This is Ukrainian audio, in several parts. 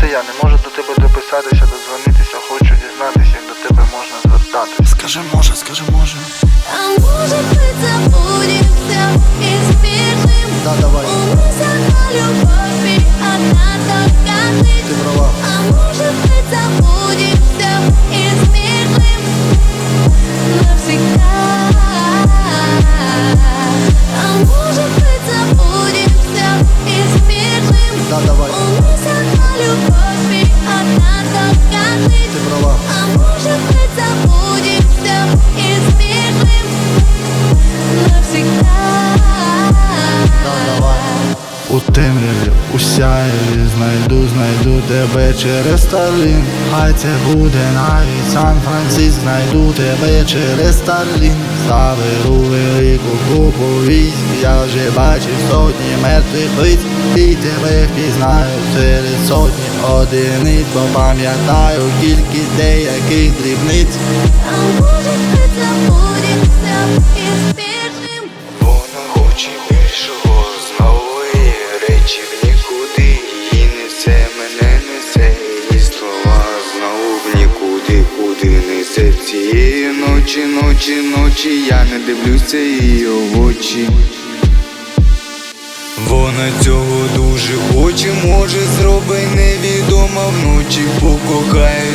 це я не можу до тебе дописатися, дозвонитися, хочу дізнатися, як до тебе можна звертатися. Скажи може, скажи може. А може ти забудемся темряві, у сяєві знайду, знайду тебе через Старлін. Хай це буде навіть Сан-Франциск, знайду тебе через Старлін. Заберу велику купу військ, я вже бачив сотні мертвих лиць. І тебе впізнаю серед сотні одиниць, бо пам'ятаю кількість деяких дрібниць. А может быть забудемся и спешим Вона хоче більшого, ночі, ночі, ночі. Я не дивлюся її в очі. Вона цього дуже хоче, може зроби невідомо вночі, покохає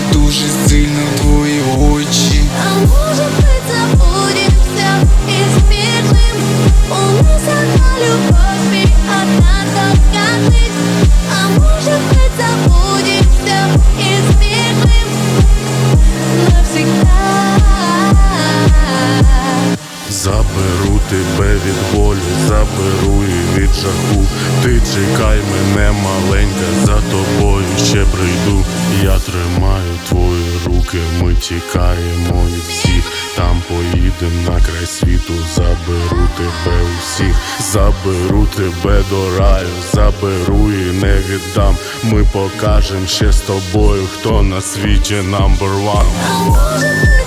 Заберу тебе від болю, заберу і від жаху. Ти чекай мене, маленька, за тобою ще прийду. Я тримаю твої руки, ми тікаємо від всіх. Там поїдем на край світу, заберу тебе усіх, заберу тебе до раю, заберу і не віддам. Ми покажем ще з тобою, хто на світі number one.